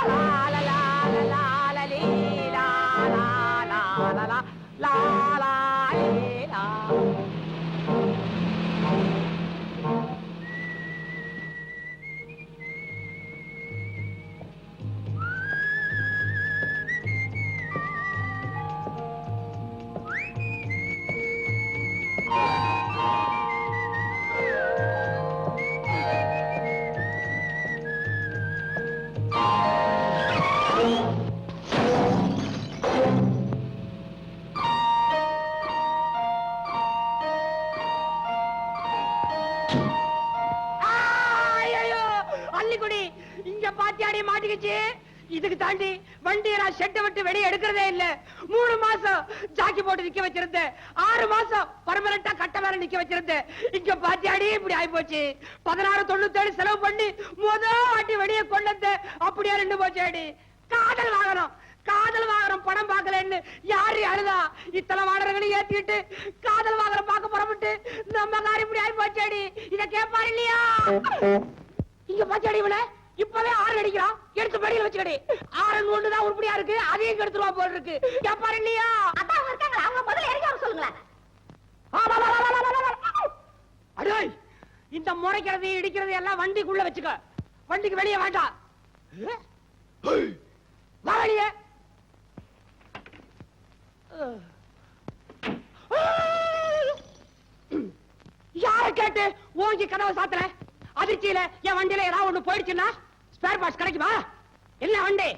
ஐயோ மூணு மாசம் ஜாக்கி போட்டு நிக்க வச்சிருந்தேன். ஆறு மாசம் பர்மனண்டா கட்ட மேல நிக்க வச்சிருந்தேன். இங்க பாத்தியாடி இப்படி ஆயி போச்சு பதினாறு தொண்ணூத்தேழு செலவு பண்ணி முதல் ஆட்டி வெளியே கொண்டு வந்தேன். அப்படியே ரெண்டு போச்சாடி காதல் வாகனம். காதல் வாகனம் படம் பார்க்கலன்னு யாரு அழுதா இத்தனை வாடகைகளையும் ஏத்திட்டு காதல் வாகனம் பார்க்க புறப்பட்டு நம்ம காரி இப்படி ஆயி போச்சாடி இத கேட்பாரு இல்லையா? இங்க பாச்சாடி இவனை? இப்பவே ஆறு அடிக்கிறான். வச்சுக்கடி ஆறு ஒண்ணு தான் உருப்படியா இருக்கு அதையும் கெடுத்துருவா போல இருக்கு. கேப்பாரு இல்லையா? அதான் அவங்க இருக்காங்களா? அவங்க முதல்ல இறங்கி வர சொல்லுங்களேன். அடே இந்த முறைக்கிறது இடிக்கிறது எல்லாம் வண்டிக்குள்ள வச்சுக்க. வண்டிக்கு வெளியே வேண்டாம் யார கேட்டு ஓங்கி கதவை சாத்தல அதிர்ச்சியில என் வண்டியில ஏதாவது ஒண்ணு போயிடுச்சுன்னா ஸ்பேர் பார்ட்ஸ் கிடைக்குமா? என்ன வண்டி.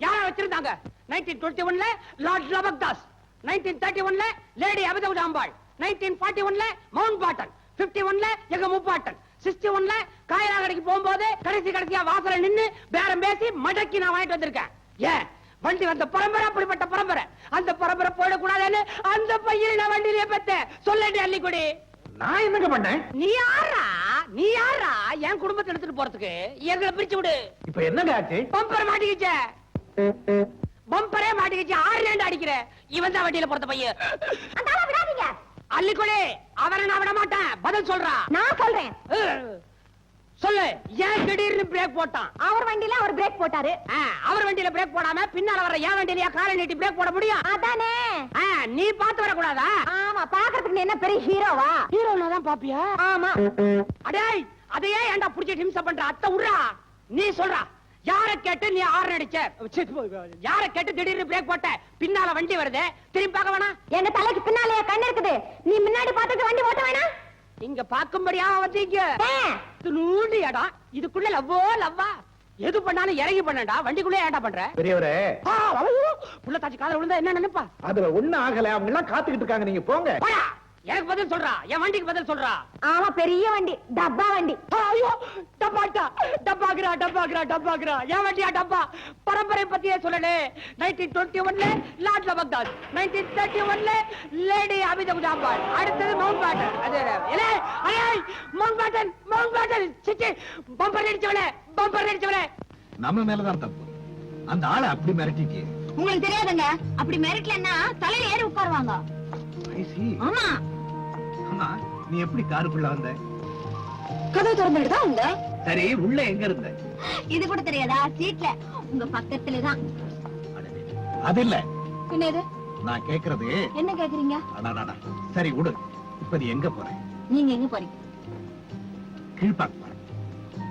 யாரா வச்சிருந்தாங்க? நைன்டீன் டுவெண்ட்டி ஒன்ல லார்ட் லபக்தாஸ் நைன்டீன் தேர்ட்டி ஒன்ல லேடி அபிதவுதாம்பாள் நைன்டீன் ஃபார்ட்டி ஒன்ல மவுண்ட் பாட்டன் பிப்டி ஒன்ல எங்க முப்பாட்டன் சிக்ஸ்டி ஒன்ல காயலா கடைக்கு போகும்போது கடைசி கடைசியா வாசல்ல நின்னு பேரம் பேசி மடக்கி நான் வாங்கிட்டு வந்திருக்கேன். ஏன்? வண்டி வந்த பரம்பரை அப்படிப்பட்ட பரம்பரை. அந்த பரம்பரை போயிடக்கூடாதுன்னு அந்த பையனை நான் வண்டியிலே பெத்தேன். சொல்லடி அள்ளிக்குடி. நான் என்னங்க பண்ணேன்? நீ யாரா? நீ யாரா என் குடும்பத்தை எடுத்துட்டு போறதுக்கு. எங்களை பிரிச்சு விடு. இப்ப என்னங்க ஆச்சு? பம்பர் மாட்டிக்கிச்ச. பம்பரே மாட்டிக்கிச்சு. ஆறு ரெண்டு அடிக்கிற. இவன் தான் வண்டியில பொறுத்த பையன். விடாதீங்க. அள்ளிக்கொடி. அவரை நான் விட மாட்டேன் பதில் சொல்றா. நான் சொல்றேன். சொல்லு ஏன் திடீர்னு பிரேக் போட்டான்? அவர் வண்டியில அவர் பிரேக் போட்டாரு. அவர் வண்டியில பிரேக் போடாம பின்னால வர என் வண்டியிலயா காலை நீட்டி பிரேக் போட முடியும்? அதானே. நீ பாத்து வரக்கூடாதா? ஆமா பாக்குறதுக்கு நீ என்ன பெரிய ஹீரோவா ஹீரோனா தான் பாப்பியா? ஆமா. அடேய் அதையே ஏன்டா புடிச்சிட்டு ஹிம்சை பண்ற? அத்தை உட்றா. நீ சொல்றா. யார கேட்டு நீ ஆறு அடிச்ச? ச்சீ, யார கேட்டு திடீர்னு பிரேக் போட்ட? பின்னால வண்டி வருது. திரும்பி பார்க்க வேணாம். எங்க தலைக்கு பின்னாலே கண்ணு இருக்குது. நீ முன்னாடி பார்த்துட்டு வண்டி ஓட்ட வேணாம். இங்க பார்க்கும்படியா வந்தீங்க? நூண்டு இடம் இதுக்குள்ள லவ்வோ லவ்வா? எது பண்ணாலும் இறங்கி பண்ணடா வண்டிக்குள்ளே ஏன்டா பண்ற? பெரியவரே. புள்ள தாச்சி காதல விழுந்தா என்ன நினைப்பா? அதுல ஒண்ணு ஆகல அவங்க எல்லாம் காத்துக்கிட்டு இருக்காங்க நீங்க போங்க. எனக்கு பதில் சொல்றா? என் வண்டிக்கு பதில் சொல்றா? ஆமா பெரிய வண்டி. டப்பா வண்டி. ஐயோ டப்பாட்டா டப்பாக்குறா டப்பாக்குறா டப்பாக்குறா. என் வண்டியா டப்பா? பரம்பரை பத்தியே சொல்லலே. நைன்டீன் டுவெண்ட்டி ஒன்ல லார்ட் பக்தாத். நைன்டீன் தேர்ட்டி ஒன்ல லேடி அபிதம் ஜாம்பால் அடுத்தது மவுண்ட் பேட்டன் அது இலே அலே மவுண்ட் பேட்டன் மவுண்ட் பேட்டன் சிச்சி பம்பர் அடிச்சவனே பம்பர் அடிச்சவனே நம்ம மேலதான் தப்பு. அந்த ஆளை அப்படி மிரட்டிட்டியே. உங்களுக்கு தெரியாதுங்க. அப்படி மிரட்டலன்னா தலையில ஏறி உட்காருவாங்க. See. ஆமா. ஆமா நீ எப்படி காருக்குள்ள வந்த? கதவு திறந்துட்டு தான் சரி உள்ள எங்க இருந்த? இது கூட தெரியாதா? சீட்ல உங்க பக்கத்துல தான். அது இல்ல. என்னது? நான் கேக்குறது என்ன கேக்குறீங்க? அடாடாடா. சரி விடு. இப்ப நீ எங்க போற? நீங்க எங்க போறீங்க? கீழ்பாக்கு போற.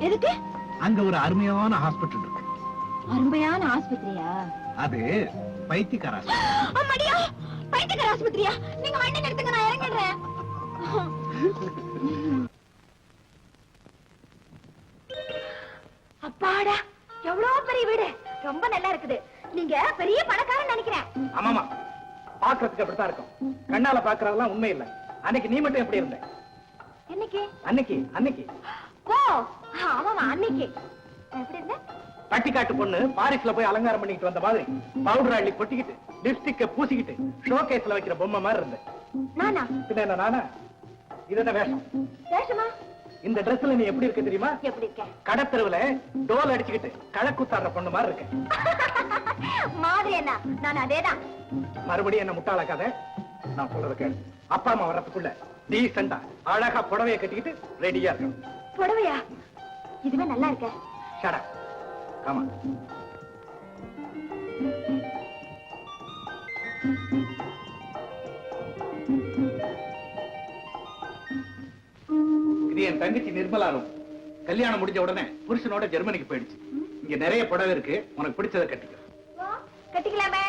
எதுக்கு? அங்க ஒரு அருமையான ஹாஸ்பிட்டல் இருக்கு. அருமையான ஆஸ்பத்திரியா? அது பைத்தியக்கார ஆஸ்பத்திரி. பைத்தியக்கார ஆஸ்பத்திரியா? நீங்க வண்டி நிறுத்துங்க நான் இறங்கிடுறேன். அப்பாடா எவ்வளவு பெரிய வீடு? ரொம்ப நல்லா இருக்குது. நீங்க பெரிய பணக்காரன் நினைக்கிறேன். ஆமாமா. பாக்குறதுக்கு அப்படித்தான் இருக்கும். கண்ணால பாக்குறதெல்லாம் உண்மை இல்ல. அன்னைக்கு நீ மட்டும் எப்படி இருந்த? என்னைக்கு? அன்னைக்கு அன்னைக்கு. ஓ ஆமாமா அன்னைக்கு. எப்படி பட்டிக்காட்டு பொண்ணு பாரிஸ்ல போய் அலங்காரம் பண்ணிட்டு வந்த மாதிரி பவுடர் அள்ளி கொட்டிக்கிட்டு. லிப்ஸ்டிக்க பூசிக்கிட்டு ஷோகேஸ்ல வைக்கிற பொம்மை மாதிரி இருந்த நானா? பின்ன என்ன நானா? இது என்ன வேஷம்? வேஷமா? இந்த ட்ரெஸ்ல நீ எப்படி இருக்க தெரியுமா? எப்படி இருக்கேன் கடத்தெருவுல டோல் அடிச்சுக்கிட்டு கழக்குத்தாடுற பொண்ணு மாதிரி இருக்க மாதிரி என்ன? நான் அதேதான். மறுபடியும் என்ன முட்டாளாக்காத? நான் சொல்றத கேளு. அப்பா அம்மா வர்றதுக்குள்ள டீசெண்டா அழகா புடவைய கட்டிக்கிட்டு ரெடியா இருக்கணும். புடவையா? இதுவே நல்லா இருக்க. ஷடா ஆமா இது என் தங்கச்சி நிர்மலாரும். கல்யாணம் முடிஞ்ச உடனே புருஷனோட ஜெர்மனிக்கு போயிடுச்சு. இங்க நிறைய புடவை இருக்கு. உனக்கு பிடிச்சதை கட்டிக்க கட்டிக்கலாமே.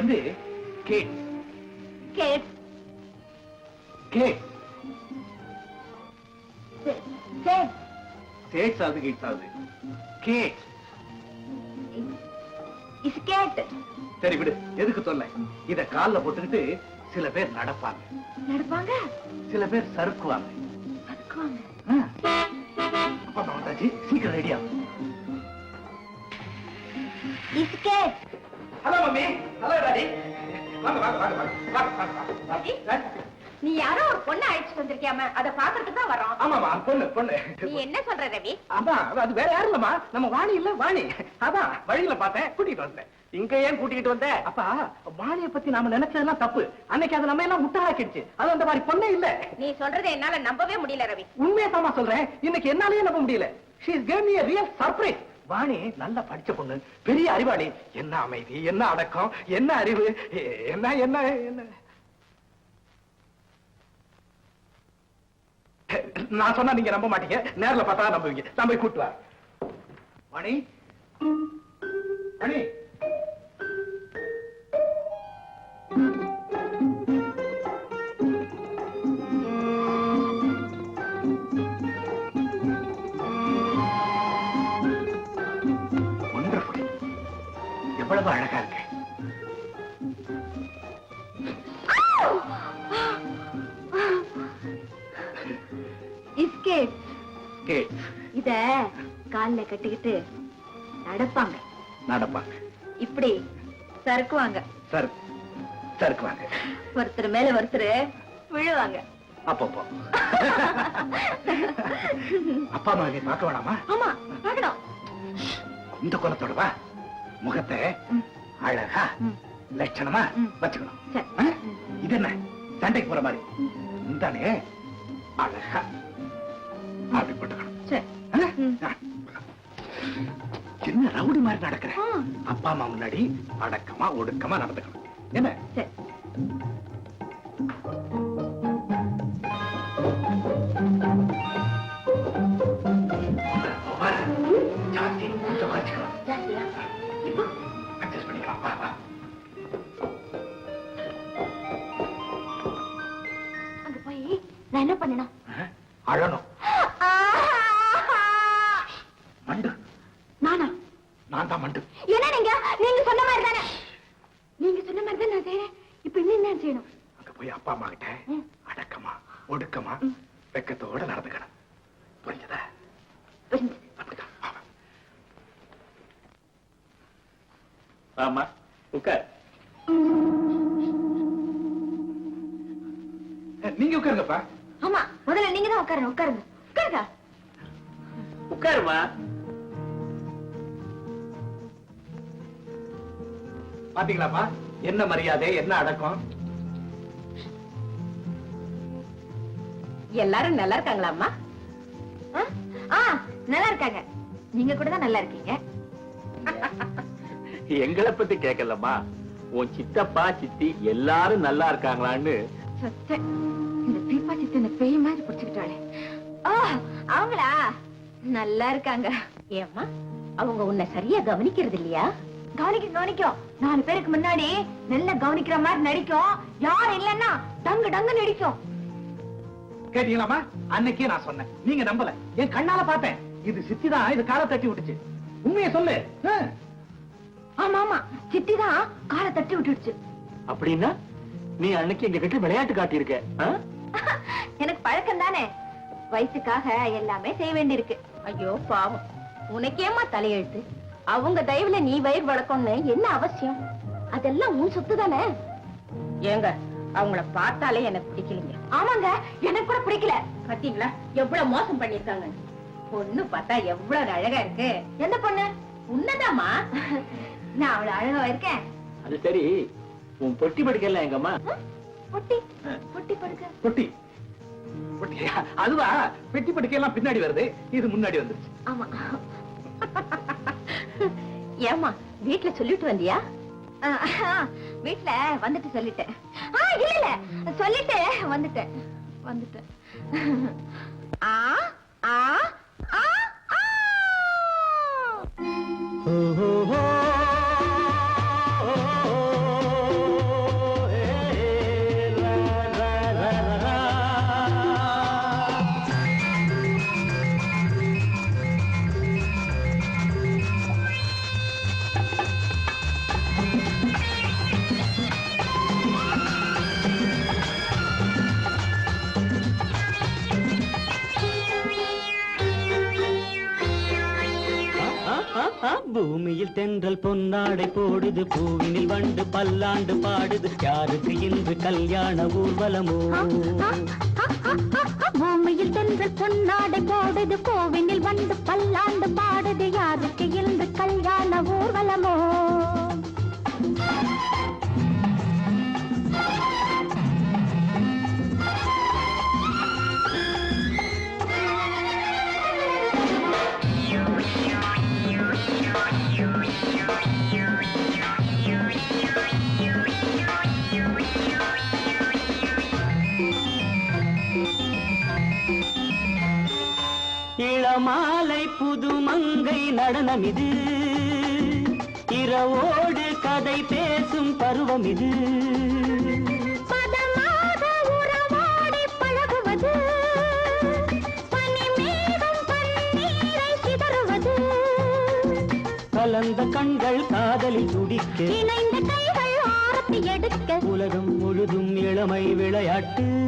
வந்து சேட்ஸ் ஆகுது கேட்ஸ் ஆகுது சரி விடு. எதுக்கு சொல்ல இத கால்ல போட்டுக்கிட்டு சில பேர் நடப்பாங்க. நடப்பாங்க? சில பேர் சறுக்குவாங்க. சீக்கிரம் ரெடியா இஸ் gate? Hello mummy. Hello daddy நீ யாரோ ஒரு பொண்ணு அழைச்சிட்டு வந்திருக்கியாம அதை பாக்குறதுக்கு தான் வரோம் ஆமாமா பொண்ணு பொண்ணு. நீ என்ன சொல்ற ரவி? ஆமா அது வேற யாரும் இல்லமா நம்ம வாணி இல்ல வாணி. அதான் வழியில பார்த்தேன் கூட்டிட்டு வந்தேன். இங்க ஏன் கூட்டிட்டு வந்த? அப்பா வாணிய பத்தி நாம நினைச்சதெல்லாம் தப்பு. அன்னைக்கு அது நம்ம எல்லாம் முட்டாளாக்கிடுச்சு. அது அந்த மாதிரி பொண்ணே இல்ல. நீ சொல்றதை என்னால நம்பவே முடியல ரவி. உண்மையா தாமா சொல்றேன். இன்னைக்கு என்னாலயே நம்ப முடியல. She's gave real surprise Vani நல்லா படிச்ச பொண்ணு பெரிய அறிவாளி. என்ன அமைதி என்ன அடக்கம் என்ன அறிவு என்ன என்ன என்ன? நான் சொன்னா நீங்க நம்ப மாட்டீங்க. நேர்ல பார்த்தா நம்புவீங்க. நம்ம போய் மணி மணி எவ்வளவு அழகா இருக்கு. இத கால்ல கட்டிக்கிட்டு நடப்பாங்க. நடப்பாங்க. இப்படி சறுக்குவாங்க. சறுக்குவாங்க. ஒருத்தர் மேல ஒருத்தர் விழுவாங்க. அப்பப்போ. அப்பா அம்மா பார்க்க வேணாமா? ஆமா பார்க்கணும். இந்த குலத்தோட வா முகத்தை. அழகா. லட்சணமா. வச்சுக்கணும்? இது என்ன சண்டைக்கு போற மாதிரி இந்தானே அழகா அப்படி போட்டுக்கணும். என்ன ரவுடி மாதிரி நடக்கிற. அப்பா அம்மா முன்னாடி அடக்கமா ஒடுக்கமா நடந்துக்கணும் என்ன மண்டு. நானா? நான் தான் மண்டு. என்ன நீங்க நீங்க சொன்ன மாதிரி தானே? நீங்க சொன்ன மாதிரி தான் நான் செய்யறேன் இப்ப இன்னும் என்ன செய்யணும்? அங்க போய் அப்பா அம்மா கிட்ட. அடக்கமா ஒடுக்கமா. வெக்கத்தோட நடந்துக்கணும். புரிஞ்சதா? புரிஞ்சுது. ஆமா உட்கார். நீங்க உட்காருங்கப்பா. ஆமா முதல்ல நீங்க தான் உட்காருங்க. உட்காருங்க. உட்காருங்க உட்காருமா பாத்தீங்களாப்பா? என்ன மரியாதை என்ன அடக்கம்? எல்லாரும் நல்லா இருக்காங்களா அம்மா ஆ? ஆ நல்லா இருக்காங்க. நீங்க கூட தான் நல்லா இருக்கீங்க. எங்களை பத்தி கேட்கலம்மா. உன் சித்தப்பா சித்தி எல்லாரும் நல்லா இருக்காங்களான்னு. சச்ச, இந்த பீப்பா சித்த இந்த பேய் மாதிரி பிடிச்சுக்கிட்டாளே. ஆ அவங்களா? நல்லா இருக்காங்க. ஏம்மா அவங்க உன்னை சரியா கவனிக்கிறது இல்லையா? கவனிக்கும் கவனிக்கும். நாலு பேருக்கு முன்னாடி நல்லா கவனிக்கிற மாதிரி நடிக்கும். யார் இல்லன்னா டங்கு டங்கு நடிக்கும். கேட்டீங்களாமா அன்னைக்கே நான் சொன்னேன். நீங்க நம்பல. என் கண்ணால பார்த்தேன். இது சித்திதான் இது காலை தட்டி விட்டுச்சு. உண்மையை சொல்லு. ஆமா ஆமா சித்தி தான் காலை தட்டி விட்டுடுச்சு. அப்படின்னா நீ அன்னைக்கு எங்க கிட்ட விளையாட்டு காட்டியிருக்க? எனக்கு பழக்கம் தானே. வயசுக்காக எல்லாமே செய்ய வேண்டியிருக்கு. ஐயோ பாவம். உனக்கேமா தலையெழுத்து? அவங்க தயவுல நீ வயிறு வளர்க்கணும்னு என்ன அவசியம்? அதெல்லாம் உன் சொத்து தானே? ஏங்க அவங்கள பார்த்தாலே எனக்கு பிடிக்கலைங்க. ஆமாங்க எனக்கு கூட பிடிக்கல. பாத்தீங்களா? எவ்வளவு மோசம் பண்ணிருக்காங்க பொண்ணு பார்த்தா எவ்வளவு அழகா இருக்கு. எந்த பொண்ணு? உன்னதாமா நான் அவ்வளவு அழகா இருக்கேன். அது சரி உன் பொட்டி படுக்கல எங்கம்மா? பொட்டி. பொட்டி படுக்க. பொட்டி. பொட்டி அதுவா? பெட்டி படுக்கையெல்லாம் பின்னாடி வருது இது முன்னாடி வந்துருச்சு. ஆமா. ஏமா வீட்டுல சொல்லிட்டு வந்தியா? வீட்டுல வந்துட்டு சொல்லிட்டேன். ஆ, இல்ல இல்ல சொல்லிட்டு வந்துட்டேன். வந்துட்டேன். ஆ ஆ பூமியில் தென்றல் பொன்னாடை போடுது பூவினில் வண்டு பல்லாண்டு பாடுது. யாருக்கு இன்று கல்யாண ஊர்வலமோ? பூமியில் தென்றல் பொன்னாடை போடுது கோவினில் வந்து பல்லாண்டு பாடுது. யாருக்கு இன்று கல்யாண ஊர் இளமாலை புதுமங்கை நடனம் இது இரவோடு கதை பேசும் பருவம் இது கலந்த கண்கள் காதலில் துடிக்க. இணைந்த கைகள் ஆரத்தி எடுக்க. உலகம் முழுதும் இளமை விளையாட்டு.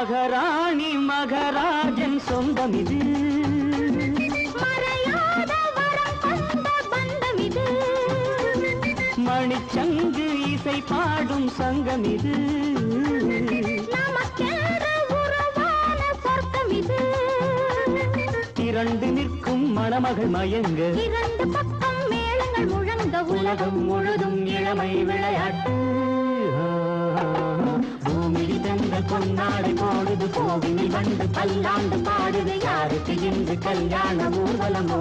மகராணி மகராஜன் சொந்தம் இது மணிச்சங்கு இசை பாடும் சங்கம் இது திரண்டு நிற்கும் மணமகள் மயங்க. இரண்டு பக்கம் மேளங்கள் முழங்க உலகம் முழுதும் இளமை விளையாட்டு. பூமியில் பொன்னாடை போடுது கோவிலில் வந்து பல்லாண்டு பாடுது. யாருக்கு இன்று கல்யாண ஊர்வலமோ?